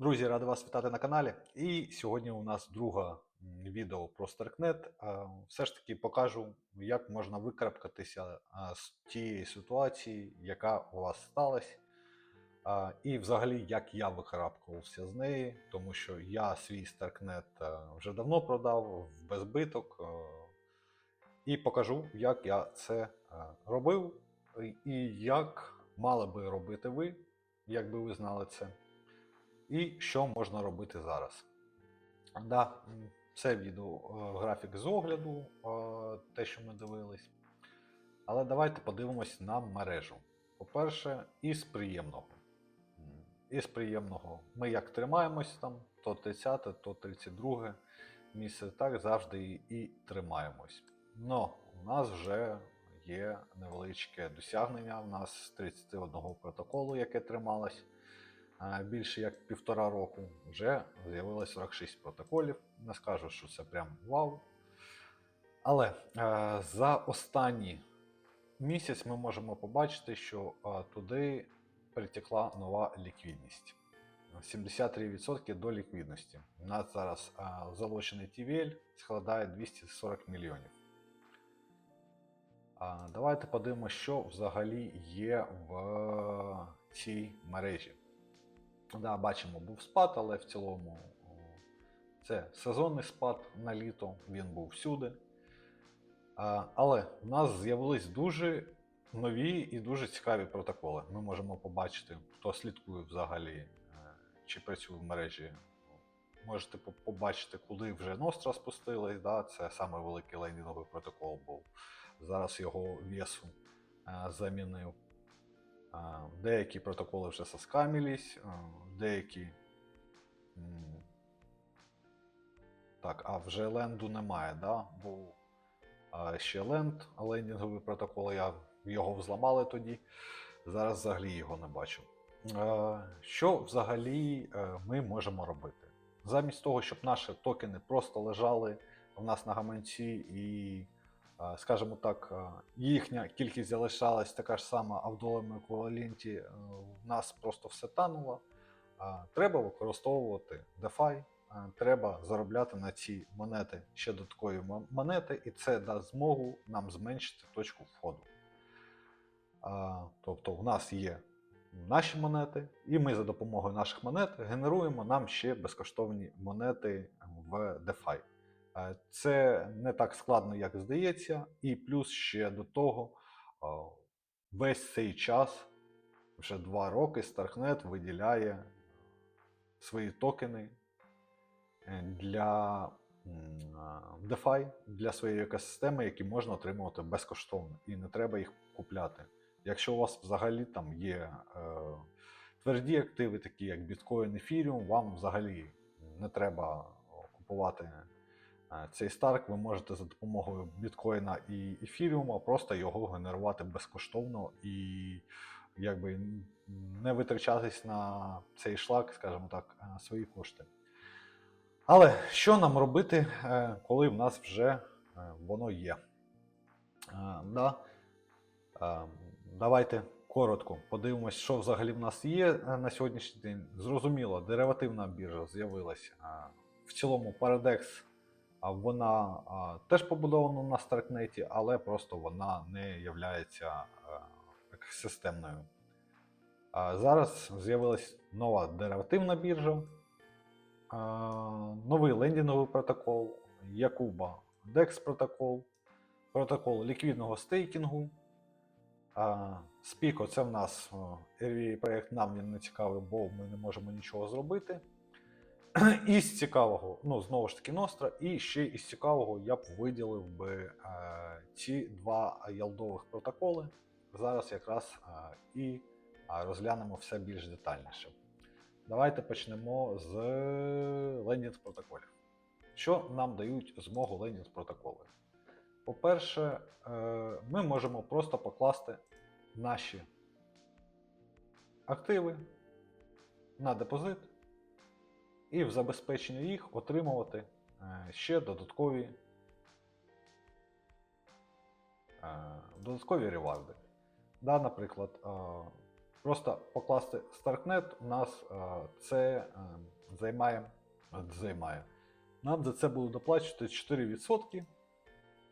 Друзі, радий вас вітати на каналі. І сьогодні у нас друге відео про Старкнет. Все ж таки покажу, як можна викарабкатися з тієї ситуації, яка у вас сталася. І взагалі, як я викарабкувався з неї, тому що я свій Старкнет вже давно продав в безбиток. І покажу, як я це робив, і- і як мали би робити ви, якби ви знали це і що можна робити зараз. Да, це відео е, графік з огляду, е, те, що ми дивились. Але давайте подивимось на мережу. По-перше, із приємного. Із приємного. Ми як тримаємось там, то 30, то 32 місце, так завжди і, тримаємось. Но у нас вже є невеличке досягнення. У нас з 31 протоколу, яке трималось більше як півтора року, вже з'явилось 46 протоколів. Не скажу, що це прям вау. Але е, за останній місяць ми можемо побачити, що е, туди притекла нова ліквідність. 73% до ліквідності. У нас зараз е, залучений TVL складає 240 мільйонів. Давайте подивимося, що взагалі є в цій мережі. Да, бачимо, був спад, але в цілому це сезонний спад на літо, він був всюди. Але в нас з'явились дуже нові і дуже цікаві протоколи. Ми можемо побачити, хто слідкує взагалі, е, чи працює в мережі. Можете побачити, куди вже Nostra спустилась. Да? Це саме великий лендінговий протокол був. Зараз його весу е, замінив. Деякі протоколи вже соскамились, а, деякі. Так, а вже ленду немає, да? Був ще ленд, лендінговий протокол, я його взламали тоді. Зараз взагалі його не бачу. Що взагалі е, ми можемо робити? Замість того, щоб наші токени просто лежали в нас на гаманці і скажімо так, їхня кількість залишалась така ж сама, а в доларному еквіваленті е, в нас просто все тануло. Треба використовувати DeFi, треба заробляти на ці монети ще додаткові монети, і це дасть змогу нам зменшити точку входу. Тобто, в нас є наші монети, і ми за допомогою наших монет генеруємо нам ще безкоштовні монети в DeFi. Е, Це не так складно, як здається, і плюс ще до того, е, весь цей час, вже два роки, Starknet виділяє свої токени е, для DeFi, для своєї екосистеми, які можна отримувати безкоштовно, і не треба їх купляти. Якщо у вас взагалі там є е, тверді активи, такі як біткоін, ефіріум, вам взагалі не треба купувати Цей старк ви можете за допомогою біткоїна і ефіріума просто його генерувати безкоштовно і якби не витрачатись на цей шлак, скажімо так, свої кошти. Але що нам робити, е, коли в нас вже е, воно є? Е, Да. Давайте коротко подивимось, що взагалі в нас є на сьогоднішній день. Зрозуміло, деривативна біржа з'явилася. В цілому а вона теж побудована на Старкнеті, але просто вона не є системною. Зараз з'явилась нова деривативна біржа, новий лендінговий протокол, Якуба DEX протокол, протокол ліквідного стейкінгу. Спіко це в нас RVA проєкт нам він не цікавий, бо ми не можемо нічого зробити. Із цікавого, ну знову ж таки, Ностра, і ще із цікавого я б виділив би е, ці два ялдових протоколи. Зараз якраз е, і е, розглянемо все більш детальніше. Давайте почнемо з лендінг протоколів. Що нам дають змогу лендінг протоколи? По-перше, е, ми можемо просто покласти наші активи на депозит і в забезпеченні їх отримувати е, ще додаткові, е, додаткові реварди. Да, наприклад, е, просто покласти Starknet у нас це займає, займає. Нам за це будуть доплачувати 4%.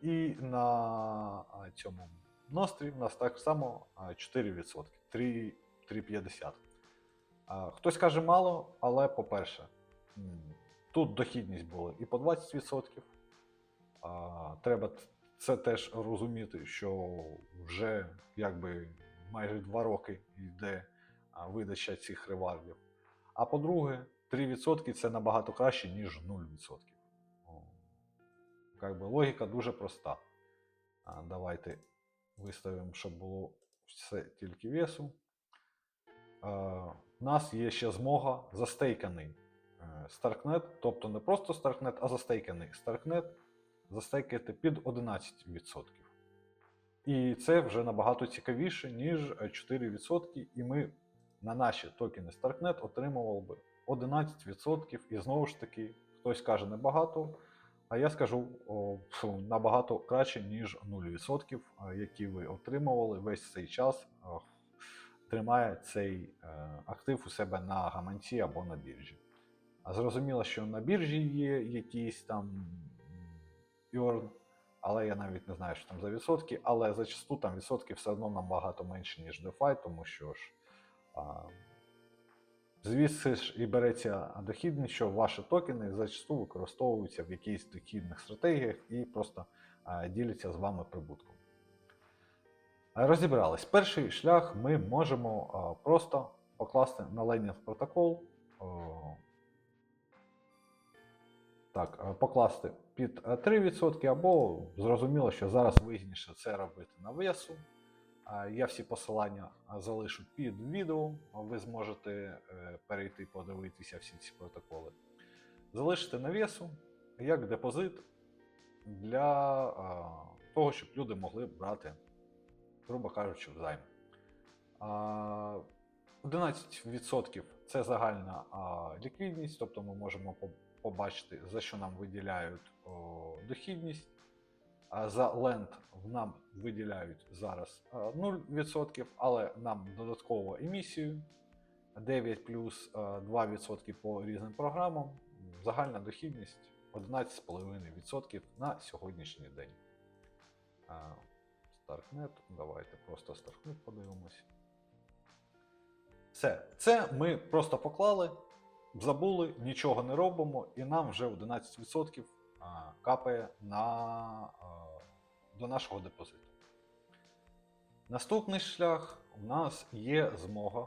І на цьому Нострі в нас так само 4%, 3,50. А, Хтось каже мало, але по-перше, тут дохідність була і по 20%. А, Треба це теж розуміти, що вже якби майже 2 роки йде видача цих ревардів. А по-друге, 3% це набагато краще, ніж 0%. О, Как би логіка дуже проста. А, давайте виставимо, щоб було все тільки весу. У нас є ще змога застейканий Starknet, тобто не просто Starknet, а застейканий Starknet застейкати під 11%. І це вже набагато цікавіше, ніж е, 4%, і ми на наші токени Starknet отримували би 11%, і знову ж таки, хтось каже небагато, а я скажу о, набагато краще, ніж 0%, які ви отримували весь цей час, тримає цей е, актив у себе на гаманці або на біржі. Зрозуміло, що на біржі є якісь там earn, але я навіть не знаю, що там за відсотки, але зачасту там відсотки все одно набагато менше, ніж DeFi, тому що ж. А, Звідси ж і береться дохідність, що ваші токени зачасту використовуються в якихось дохідних стратегіях і просто а, діляться з вами прибутком. Розібрались. Перший шлях ми можемо а, просто покласти на Lightning протокол. Так, покласти під 3% або зрозуміло, що зараз вигідніше це робити на весу. Я всі посилання залишу під відео. Ви зможете е, перейти подивитися всі ці протоколи. Залишити на весу як депозит для того, щоб люди могли брати, грубо кажучи, взайм. 11% це загальна ліквідність, тобто ми можемо побачити, за що нам виділяють о, дохідність. А За ленд нам виділяють зараз 0%, але нам додатково емісію 9 плюс 2% по різним програмам. Загальна дохідність 11,5% на сьогоднішній день. Starknet, давайте просто Starknet подивимось. Все, це ми просто поклали, забули, нічого не робимо, і нам вже 11% капає на, до нашого депозиту. Наступний шлях у нас є змога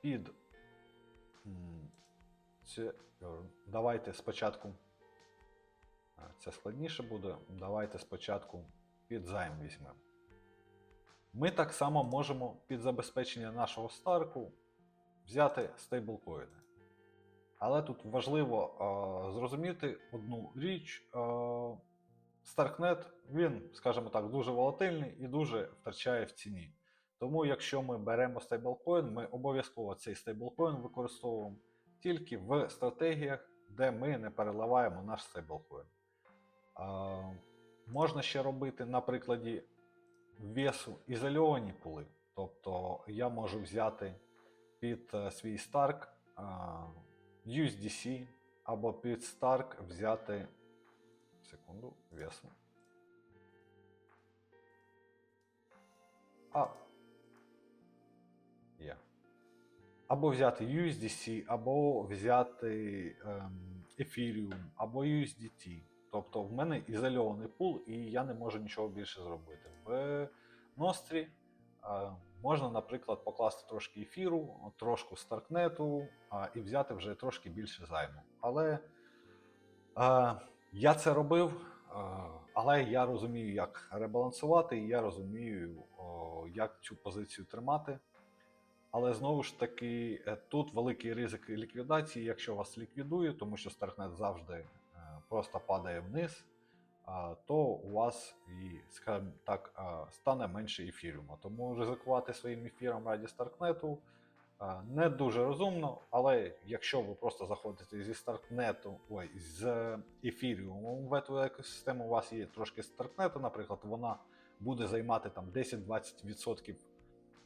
під. Це, е, давайте спочатку. Це складніше буде. Давайте спочатку під займ візьмемо. Ми так само можемо під забезпечення нашого старку взяти стейблкоїни. Але тут важливо е, зрозуміти одну річ. Е, Starknet, він, скажімо так, дуже волатильний і дуже втрачає в ціні. Тому, якщо ми беремо стейблкоін, ми обов'язково цей стейблкоін використовуємо тільки в стратегіях, де ми не переливаємо наш стейблкоін. Е, можна ще робити на прикладі весу ізольовані пули. Тобто я можу взяти під е, свій е, USDC або під Stark взяти секунду весу. А. Є. Або взяти USDC, або взяти ем, Ethereum, або USDT. Тобто в мене ізольований пул, і я не можу нічого більше зробити. В Нострі е, можна, наприклад, покласти трошки ефіру, трошку Старкнету е, і взяти вже трошки більше займу. Але е, я це робив, е, але я розумію, як ребалансувати, і я розумію, о, як цю позицію тримати. Але знову ж таки, е, тут великий ризик ліквідації, якщо вас ліквідує, тому що Старкнет завжди просто падає вниз, а, то у вас і, так, стане менше ефіріуму. Тому ризикувати своїм ефіром раді Старкнету не дуже розумно, але якщо ви просто заходите зі Старкнету, ой, з ефіріумом в цю екосистему, у вас є трошки Старкнету, наприклад, вона буде займати там 10-20%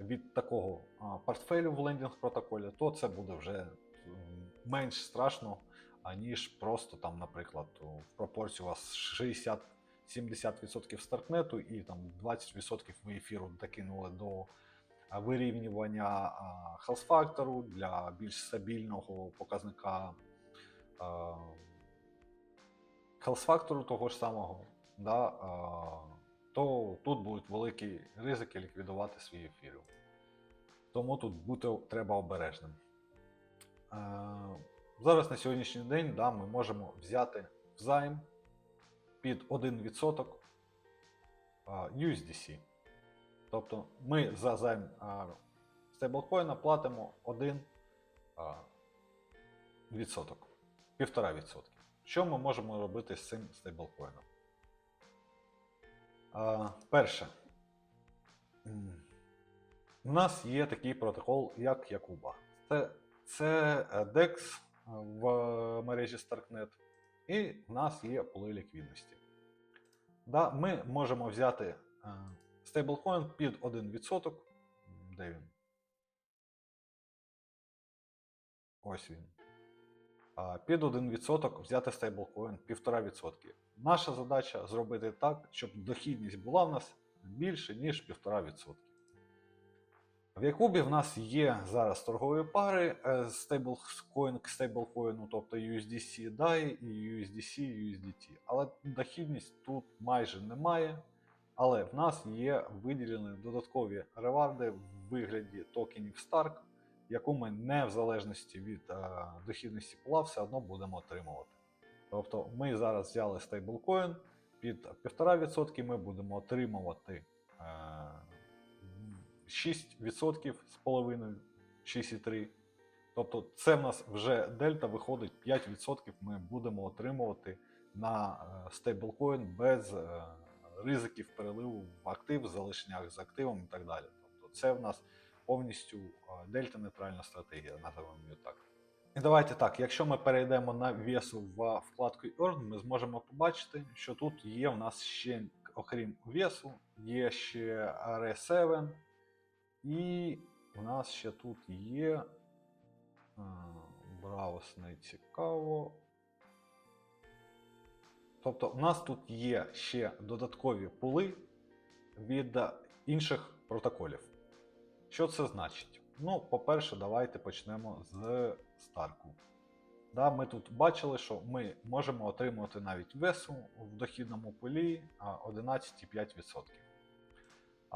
від такого портфелю в лендінг протоколі, то це буде вже менш страшно, аніж просто там, наприклад, в пропорції у вас 60-70% старкнету і там 20% ви ефіру докинули до вирівнювання хелс-фактору для більш стабільного показника хелс-фактору того ж самого, да, то тут будуть великі ризики ліквідувати свій ефір. Тому тут бути треба обережним. Зараз на сьогоднішній день да, ми можемо взяти взайм під 1% USDC. Тобто ми за займ стейблкоїна платимо 1 а, відсоток, 1,5%. Що ми можемо робити з цим стейблкоїном? Перше. У нас є такий протокол, як Якуба. Це, це е, DEX в мережі Starknet, і в нас є поли ліквідності. Да, ми можемо взяти е, стейблкоін під 1%. Де він? Ось він. Під 1% взяти стейблкоін 1,5%. Наша задача зробити так, щоб дохідність була в нас більше, ніж 1,5%. В Якубі в нас є зараз торгові пари е, стейблкоін к стейблкоїну, тобто USDC DAI і USDC USDT. Але дохідність тут майже немає. Але в нас є виділені додаткові реварди в вигляді токенів Stark, яку ми не в залежності від е, дохідності пола все одно будемо отримувати. Тобто ми зараз взяли стейблкоін під 1,5%, ми будемо отримувати. Е, 6% з половиною, 6,3. Тобто це в нас вже дельта виходить 5% ми будемо отримувати на е, стейблкоін без е, ризиків переливу в актив, залишнях з активом і так далі. Тобто це в нас повністю дельта нейтральна стратегія, називаємо її так. І давайте так, якщо ми перейдемо на весу в вкладку Earn, ми зможемо побачити, що тут є в нас ще, окрім весу, є ще RS7, і у нас ще тут є. Браус не цікаво. Тобто, у нас тут є ще додаткові пули від інших протоколів. Що це значить? Ну, по-перше, давайте почнемо з Старку. Да, Ми тут бачили, що ми можемо отримувати навіть весу в дохідному полі 11,5%.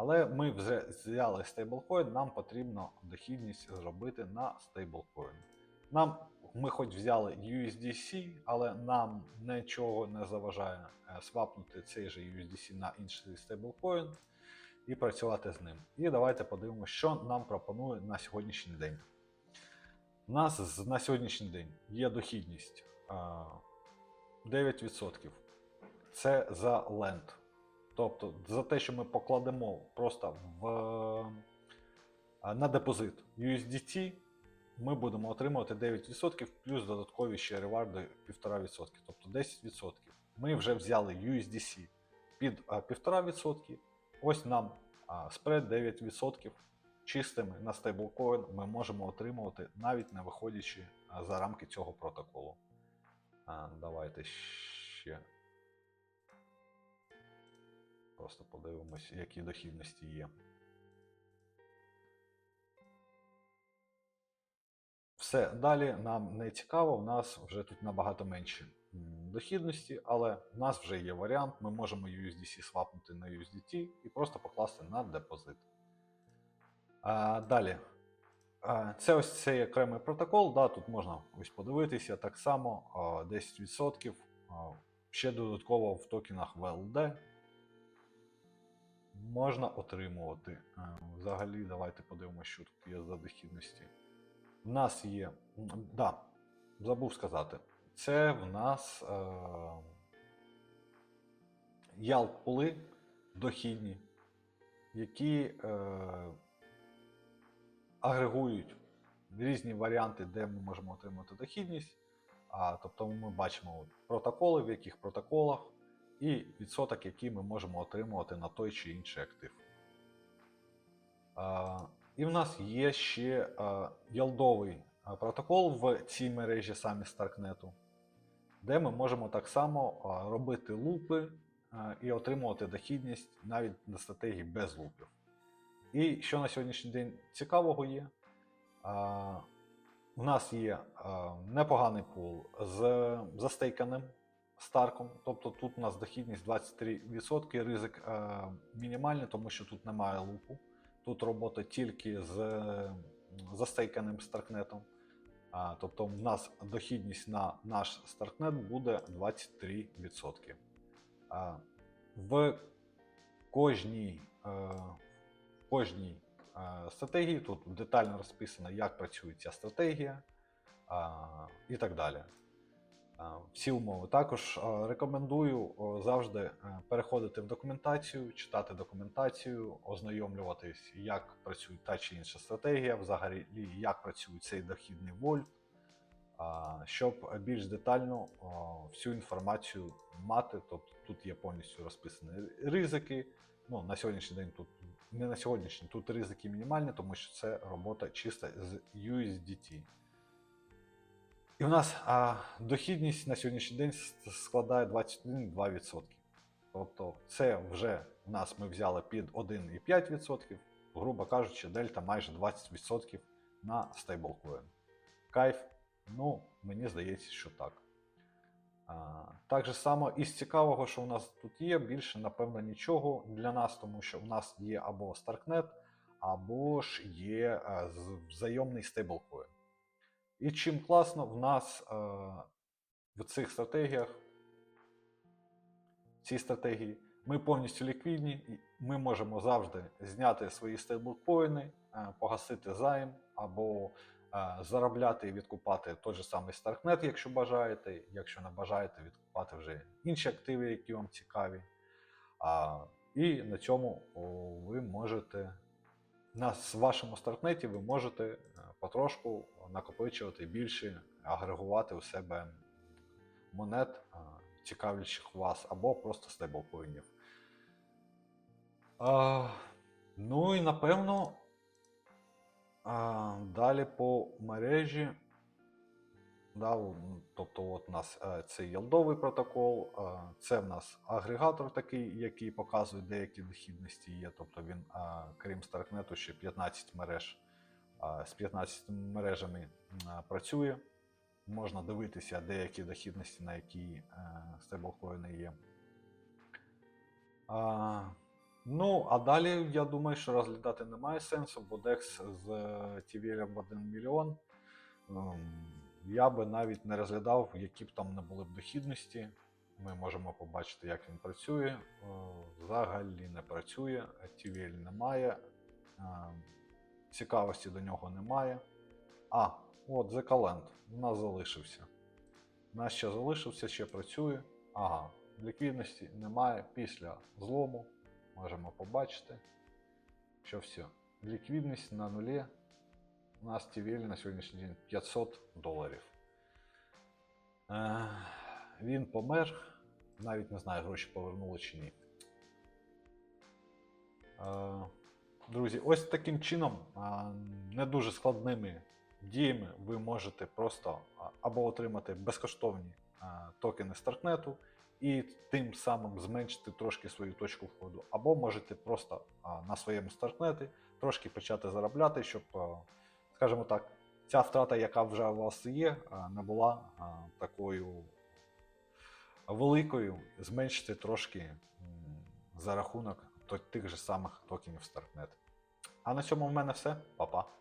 Але ми вже взяли стейблкоін, нам потрібно дохідність зробити на стейблкоін. Нам, Ми хоч взяли USDC, але нам нічого не заважає е, свапнути цей же USDC на інший стейблкоін і працювати з ним. І давайте подивимося, що нам пропонує на сьогоднішній день. У нас на сьогоднішній день є дохідність 9%. Це за ленд. Тобто за те, що ми покладемо просто в, на депозит USDT, ми будемо отримувати 9% плюс додаткові ще реварди 1,5%, тобто 10%. Ми вже взяли USDC під 1,5%. Ось нам спред 9% чистими на стейблкоін ми можемо отримувати, навіть не виходячи за рамки цього протоколу. Давайте ще. Просто подивимось, які дохідності є. Все, далі нам не цікаво, у нас вже тут набагато менші дохідності, але в нас вже є варіант, ми можемо USDC свапнути на USDT і просто покласти на депозит. А, Далі. А, це ось цей окремий протокол. Да, Тут можна ось подивитися так само 10%. А, ще додатково в токенах VLD можна отримувати. Е, Взагалі, давайте подивимося, що тут є за дохідності. У нас є. Да, забув сказати. Це в нас е, ялт-пули дохідні, які е, агрегують різні варіанти, де ми можемо отримати дохідність. А, тобто ми бачимо от протоколи, в яких протоколах, і відсоток, який ми можемо отримувати на той чи інший актив. І в нас є ще ялдовий протокол в цій мережі самі Старкнету, де ми можемо так само робити лупи і отримувати дохідність навіть на стратегії без лупів. І що на сьогоднішній день цікавого є, у нас є непоганий пул з застейканим старком, тобто тут у нас дохідність 23%, ризик а, мінімальний, тому що тут немає лупу. Тут робота тільки з е, застейканим старкнетом. А, тобто в нас дохідність на наш старкнет буде 23%. А, в кожній, е, в кожній е, стратегії тут детально розписано, як працює ця стратегія а, і так далі. А, Всі умови. Також е, рекомендую завжди е, переходити в документацію, читати документацію, ознайомлюватись, як працює та чи інша стратегія, взагалі як працює цей дохідний вольт, щоб більш детально всю інформацію мати. Тобто тут є повністю розписані ризики. Ну, на сьогоднішній день тут не на сьогоднішній, тут ризики мінімальні, тому що це робота чиста з USDT. І у нас а, дохідність на сьогоднішній день складає 21,2%. Тобто це вже у нас ми взяли під 1,5%, грубо кажучи, дельта майже 20% на стейблкоін. Кайф, ну, мені здається, що так. А, так же само із цікавого, що у нас тут є, більше, напевно, нічого для нас, тому що у нас є або Starknet, або ж є е, з- взайомний стейблкоін. І чим класно, в нас е, в цих стратегіях, в цій стратегії, ми повністю ліквідні, і ми можемо завжди зняти свої стейблкоїни, е, погасити займ або е, заробляти і відкупати той же самий Starknet, якщо бажаєте. Якщо не бажаєте, відкупати вже інші активи, які вам цікаві. А, і на цьому ви можете на вашому стартнеті ви можете потрошку накопичувати більше, агрегувати у себе монет, цікавлячих вас, або просто стейблкоїнів. Ну і напевно. Далі по мережі. Да, тобто, от у нас е, це ялдовий протокол, це в нас агрегатор такий, який показує деякі дохідності є. Тобто він, крім Старкнету, ще 15 мереж з 15 мережами е, працює. Можна дивитися деякі дохідності, на які е, стейблкоїни є. Ну, а далі я думаю, що розглядати немає сенсу, бо DEX з TVL в 1 мільйон. ем, Я би навіть не розглядав, які б там не були б дохідності. Ми можемо побачити, як він працює. Е, Взагалі не працює, TVL немає, е, цікавості до нього немає. А, от The Calend у нас залишився. У нас ще залишився, ще працює. Ага, ліквідності немає після злому. Можемо побачити, що все. Ліквідність на нулі. У нас TVL на сьогоднішній день 500 доларів. Е, він помер. Навіть не знаю, гроші повернули чи ні. Е, друзі, ось таким чином, не дуже складними діями, ви можете просто або отримати безкоштовні токени Старкнету і тим самим зменшити трошки свою точку входу, або можете просто на своєму Старкнеті трошки почати заробляти, щоб, скажімо так, ця втрата, яка вже у вас є, не була такою великою, зменшити трошки за рахунок тих же самих токенів Starknet. А на цьому в мене все. Па-па.